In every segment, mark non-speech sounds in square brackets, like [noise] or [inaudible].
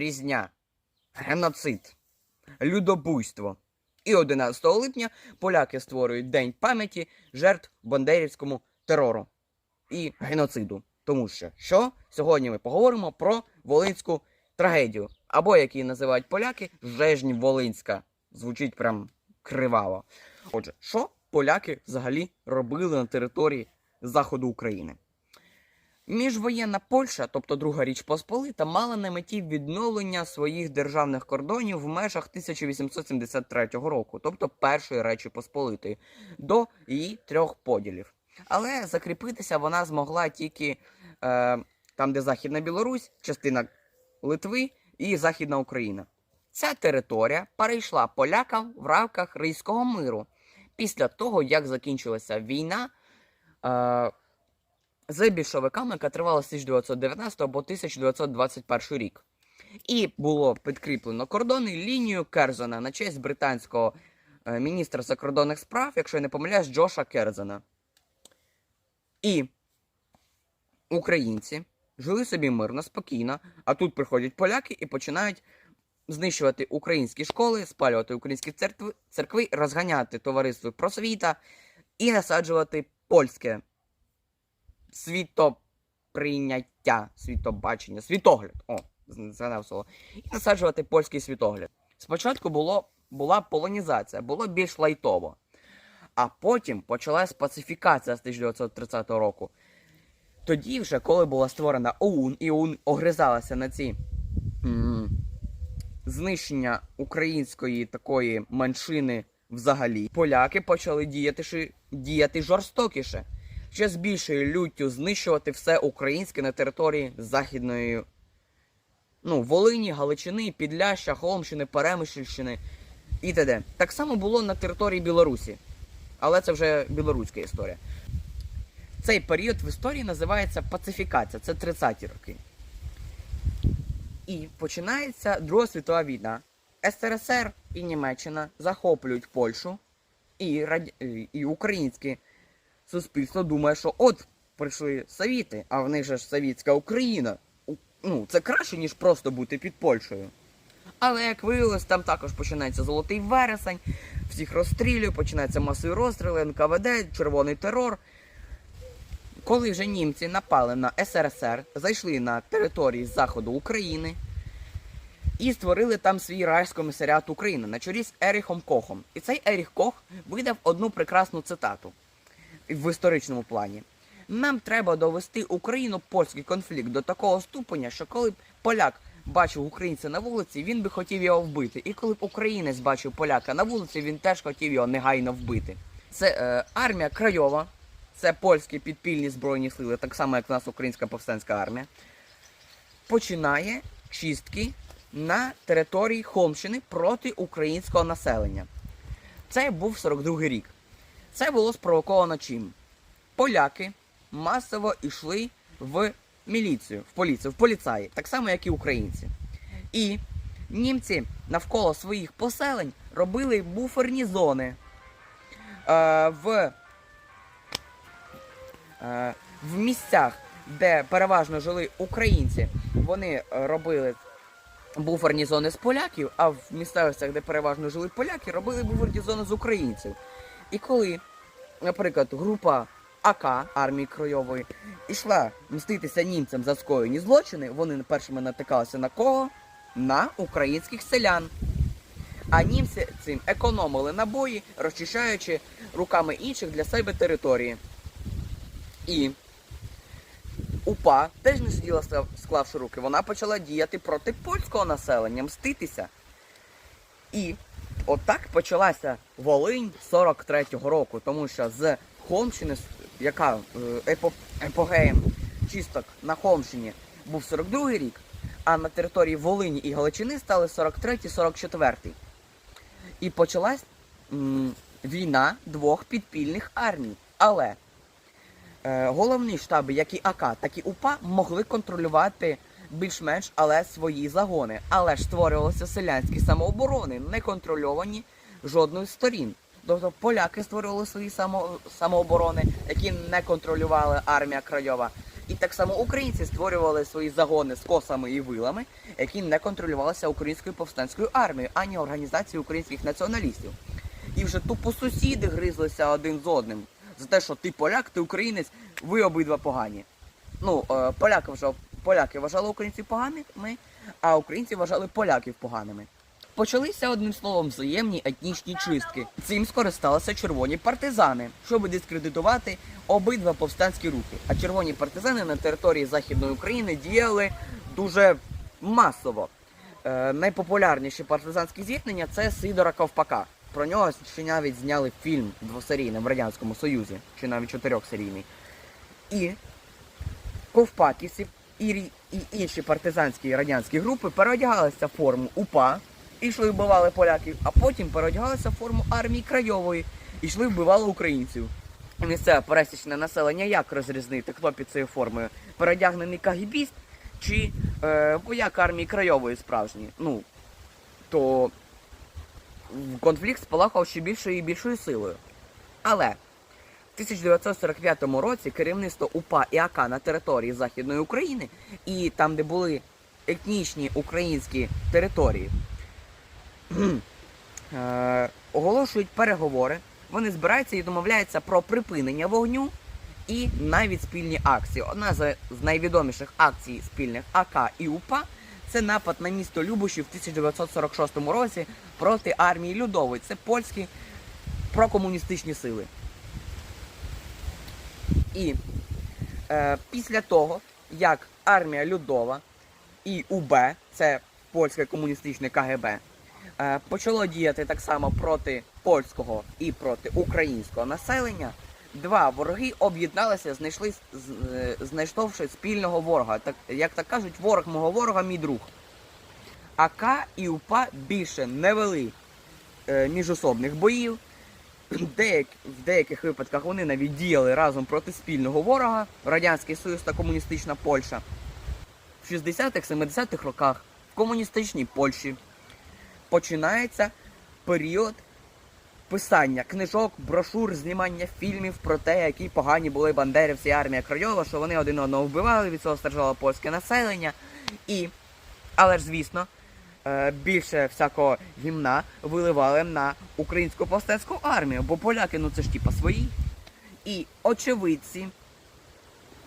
різня, геноцид, людобуйство. І 11 липня поляки створюють День пам'яті жертв бандерівському терору і геноциду. Тому що що сьогодні ми поговоримо про Волинську трагедію, або як її називають поляки, Жежнь Волинська. Звучить прям криваво. Отже, що поляки взагалі робили на території заходу України? Міжвоєнна Польща, тобто Друга Річ Посполита, мала на меті відновлення своїх державних кордонів в межах 1873 року, тобто Першої Речі Посполитої, до її трьох поділів. Але закріпитися вона змогла тільки е, там, де Західна Білорусь, частина Литви і Західна Україна. Ця територія перейшла полякам в рамках Ризького миру після того, як закінчилася війна е, з більшовиками, яка тривала з 1919 по 1921 рік. І було підкріплено кордони лінією Керзона на честь британського е, міністра закордонних справ, якщо я не помиляюсь, Джоша Керзона. І українці жили собі мирно, спокійно, а тут приходять поляки і починають знищувати українські школи, спалювати українські церкви, церкви розганяти товариство просвіта і насаджувати польське світоприйняття, світобачення, світогляд. О, згадав слово. І насаджувати польський світогляд. Спочатку було, була полонізація, було більш лайтово. А потім почалась пацифікація з 1930 року. Тоді, вже, коли була створена ОУН, і ОУН огризалася на ці м, знищення української такої меншини взагалі, поляки почали діяти, діяти жорстокіше, ще з більшою люттю знищувати все українське на території Західної ну, Волині, Галичини, Підляща, Холмщини, Перемишльщини і т.д. Так само було на території Білорусі. Але це вже білоруська історія. Цей період в історії називається пацифікація, це 30-ті роки. І починається Друга світова війна. СРСР і Німеччина захоплюють Польщу, і, раді... і українське суспільство думає, що от прийшли совіти, а в них же ж совітська Україна. Ну, це краще, ніж просто бути під Польщею. Але як виявилось, там також починається золотий вересень, всіх розстрілюють, починаються масові розстріли, НКВД, червоний терор. Коли вже німці напали на СРСР, зайшли на території заходу України і створили там свій райскомісаріат України на чолі з Еріхом Кохом. І цей Еріх Кох видав одну прекрасну цитату в історичному плані. Нам треба довести Україно-польський конфлікт до такого ступеня, що коли б поляк бачив українця на вулиці, він би хотів його вбити. І коли б українець бачив поляка на вулиці, він теж хотів його негайно вбити. Це е, армія Крайова, це польські підпільні збройні сили, так само як в нас українська повстанська армія, починає чистки на території Холмщини проти українського населення. Це був 42-й рік. Це було спровоковано чим? Поляки масово йшли в міліцію, в поліцію, в поліцаї, так само, як і українці. І німці навколо своїх поселень робили буферні зони. Е, в, е, в місцях, де переважно жили українці, вони робили буферні зони з поляків, а в місцевостях, де переважно жили поляки, робили буферні зони з українців. І коли, наприклад, група АК армії Кройової йшла мститися німцям за скоєні злочини, вони першими натикалися на кого? На українських селян. А німці цим економили набої, розчищаючи руками інших для себе території. І УПА теж не сиділа склавши руки. Вона почала діяти проти польського населення, мститися. І отак почалася Волинь 43-го року, тому що з Холмщини, яка е, епо, епогеєм чисток на Холмщині був 42-й рік, а на території Волині і Галичини стали 43-44. І почалась війна двох підпільних армій. Але е, головні штаби, як і АК, так і УПА, могли контролювати більш-менш але свої загони. Але ж створювалися селянські самооборони, не контрольовані жодною з сторін. Тобто поляки створювали свої само, самооборони, які не контролювали армія Крайова. І так само українці створювали свої загони з косами і вилами, які не контролювалися українською повстанською армією, ані організацією українських націоналістів. І вже тупо сусіди гризлися один з одним за те, що ти поляк, ти українець, ви обидва погані. Ну, е, поляки, вважав, поляки вважали українців поганими, а українці вважали поляків поганими. Почалися одним словом взаємні етнічні чистки. Цим скористалися червоні партизани, щоб дискредитувати обидва повстанські рухи. А червоні партизани на території Західної України діяли дуже масово. Е, найпопулярніші партизанські зіткнення це Сидора Ковпака. Про нього ще навіть зняли фільм двосерійний в Радянському Союзі, чи навіть чотирьохсерійний. І ковпаківці і, і інші партизанські радянські групи переодягалися в форму УПА і йшли вбивали поляків, а потім переодягалися в форму армії Крайової і йшли вбивали українців. І Місцеве пересічне населення як розрізнити, хто під цією формою? Переодягнений кагібіст чи е, вояк армії Крайової справжній? Ну, то конфлікт спалахав ще більшою і більшою силою. Але 1945 році керівництво УПА і АК на території Західної України і там, де були етнічні українські території, е, оголошують переговори. Вони збираються і домовляються про припинення вогню і навіть спільні акції. Одна з найвідоміших акцій спільних АК і УПА це напад на місто Любушів в 1946 році проти армії Людової. Це польські прокомуністичні сили. І е, після того, як армія Людова і УБ, це польське комуністичне КГБ, е, почало діяти так само проти польського і проти українського населення, два вороги об'єдналися, знайшли е, знайшовши спільного ворога. Так, як так кажуть, ворог мого ворога мій друг. АК і УПА більше не вели е, міжособних боїв. [clears throat] Деяк, в деяких випадках вони навіть діяли разом проти спільного ворога Радянський Союз та комуністична Польща. В 60-х, 70-х роках в комуністичній Польщі починається період писання книжок, брошур, знімання фільмів про те, які погані були бандерівці і армія Крайова, що вони один одного вбивали, від цього страждало польське населення. І, але ж звісно, більше всякого гімна виливали на українську повстанську армію, бо поляки, ну це ж типа свої. І очевидці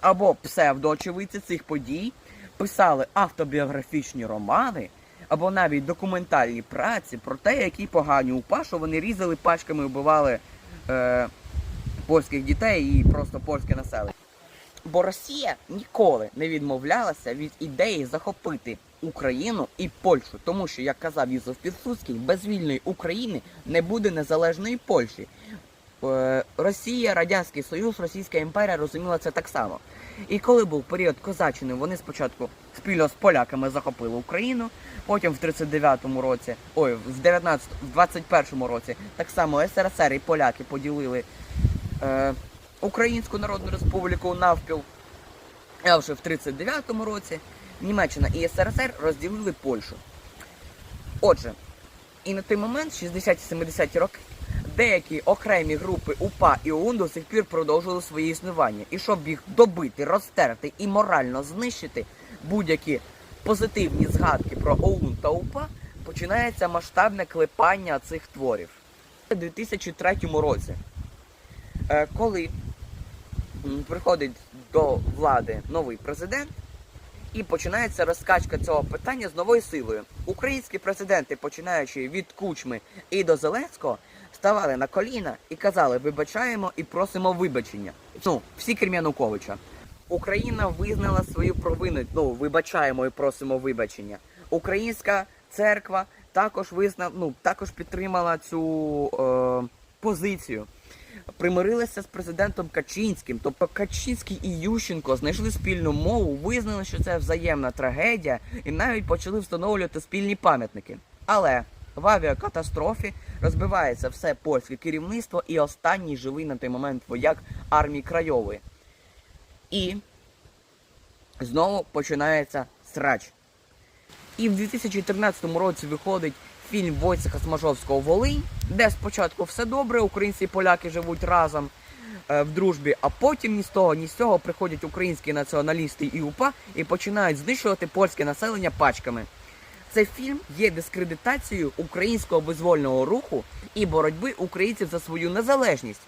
або псевдоочевидці цих подій писали автобіографічні романи або навіть документальні праці про те, які погані упа, що вони різали пачками, вбивали е, польських дітей і просто польське населення. Бо Росія ніколи не відмовлялася від ідеї захопити Україну і Польщу, тому що, як казав Юзеф Пілсудський, без вільної України не буде незалежної Польщі. Е, Росія, Радянський Союз, Російська імперія розуміла це так само. І коли був період козаччини, вони спочатку спільно з поляками захопили Україну, потім в 39-му році, ой, в 19, в 21-му році так само СРСР і поляки поділили е, Українську Народну Республіку навпіл. А вже в 39-му році Німеччина і СРСР розділили Польщу. Отже, і на той момент, 60-70-ті роки, деякі окремі групи УПА і ОУН до сих пір продовжували своє існування. І щоб їх добити, розтерти і морально знищити будь-які позитивні згадки про ОУН та УПА, починається масштабне клепання цих творів. У 2003 році, е, коли приходить до влади новий президент, і починається розкачка цього питання з новою силою. Українські президенти, починаючи від Кучми і до Зеленського, ставали на коліна і казали: вибачаємо і просимо вибачення. Ну, всі крім Януковича. Україна визнала свою провину. Ну, вибачаємо і просимо вибачення. Українська церква також визнав, ну також підтримала цю е, позицію примирилися з президентом Качинським. Тобто Качинський і Ющенко знайшли спільну мову, визнали, що це взаємна трагедія, і навіть почали встановлювати спільні пам'ятники. Але в авіакатастрофі розбивається все польське керівництво і останній живий на той момент вояк армії Крайової. І знову починається срач. І в 2014 році виходить фільм Войцеха Смажовського Волинь, де спочатку все добре, українці і поляки живуть разом. е, в дружбі, а потім ні з того, ні з цього приходять українські націоналісти і УПА і починають знищувати польське населення пачками. Цей фільм є дискредитацією українського визвольного руху і боротьби українців за свою незалежність.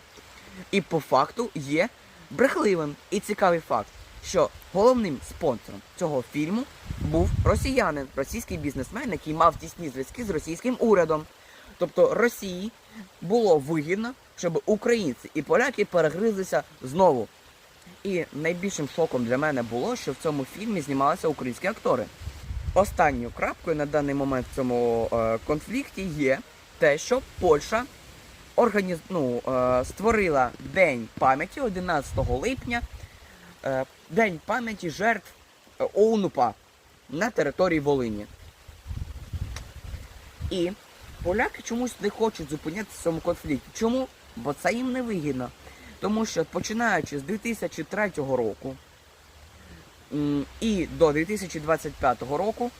І по факту є брехливим. І цікавий факт, що головним спонсором цього фільму був росіянин, російський бізнесмен, який мав тісні зв'язки з російським урядом. Тобто Росії було вигідно, щоб українці і поляки перегризлися знову. І найбільшим шоком для мене було, що в цьому фільмі знімалися українські актори. Останньою крапкою на даний момент в цьому е, конфлікті є те, що Польща організ... ну, е, створила День пам'яті 11 липня, День пам'яті жертв е, ОУНУПА на території Волині. І поляки чомусь не хочуть зупинятися в цьому конфлікті. Чому? Бо це їм не вигідно. Тому що починаючи з 2003 року і до 2025 року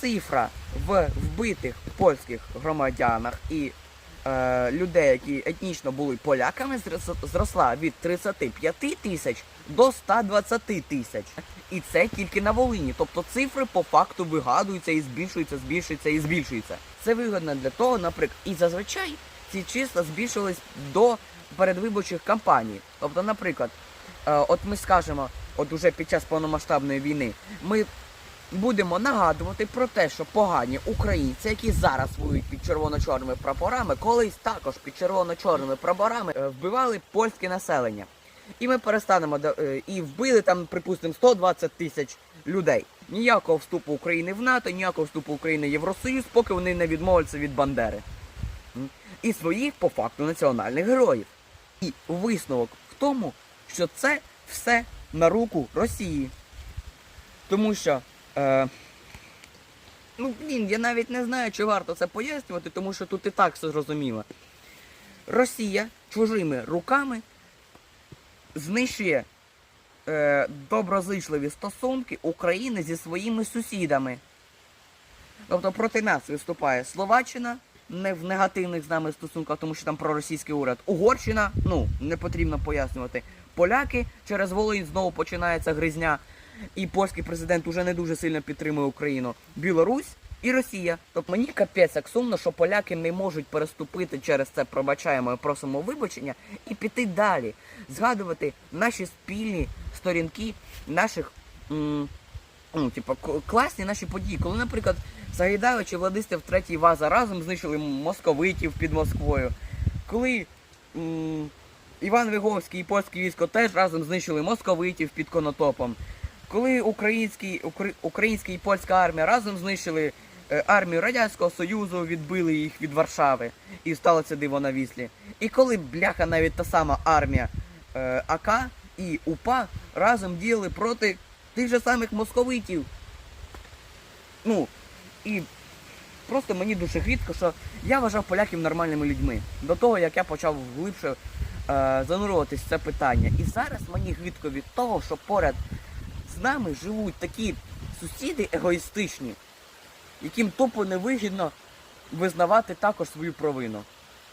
цифра в вбитих польських громадянах і е, людей, які етнічно були поляками, зросла від 35 тисяч до 120 тисяч. І це тільки на Волині. Тобто цифри по факту вигадуються і збільшуються, збільшуються і збільшуються. Це вигодно для того, наприклад, і зазвичай ці числа збільшились до передвиборчих кампаній. Тобто, наприклад, е, от ми скажемо, от уже під час повномасштабної війни, ми будемо нагадувати про те, що погані українці, які зараз воюють під червоно-чорними прапорами, колись також під червоно-чорними прапорами е, вбивали польське населення. І ми перестанемо е, і вбили там, припустимо, 120 тисяч людей. Ніякого вступу України в НАТО, ніякого вступу України в Євросоюз, поки вони не відмовляться від Бандери. І своїх по факту національних героїв. І висновок в тому, що це все на руку Росії. Тому що. Е, ну, блін, я навіть не знаю, чи варто це пояснювати, тому що тут і так все зрозуміло. Росія чужими руками знищує е, доброзичливі стосунки України зі своїми сусідами. Тобто проти нас виступає Словаччина не в негативних з нами стосунках, тому що там проросійський уряд. Угорщина, ну, не потрібно пояснювати. Поляки через Волинь знову починається гризня, і польський президент уже не дуже сильно підтримує Україну. Білорусь і Росія. Тобто мені капець як сумно, що поляки не можуть переступити через це, пробачаємо просимо вибачення, і піти далі, згадувати наші спільні сторінки наших. м, ну, типу, класні наші події. Коли, наприклад, Сагайдавич і Владислав Третій Ваза разом знищили московитів під Москвою. Коли м, Іван Виговський і польське військо теж разом знищили московитів під Конотопом. Коли український, укр- українська і польська армія разом знищили армію Радянського Союзу, відбили їх від Варшави і сталося диво на віслі. І коли бляха навіть та сама армія е, АК і УПА разом діяли проти тих же самих московитів. Ну, і просто мені дуже гидко, що я вважав поляків нормальними людьми. До того, як я почав глибше е, занурюватись в це питання. І зараз мені гидко від того, що поряд з нами живуть такі сусіди егоїстичні, яким тупо невигідно визнавати також свою провину.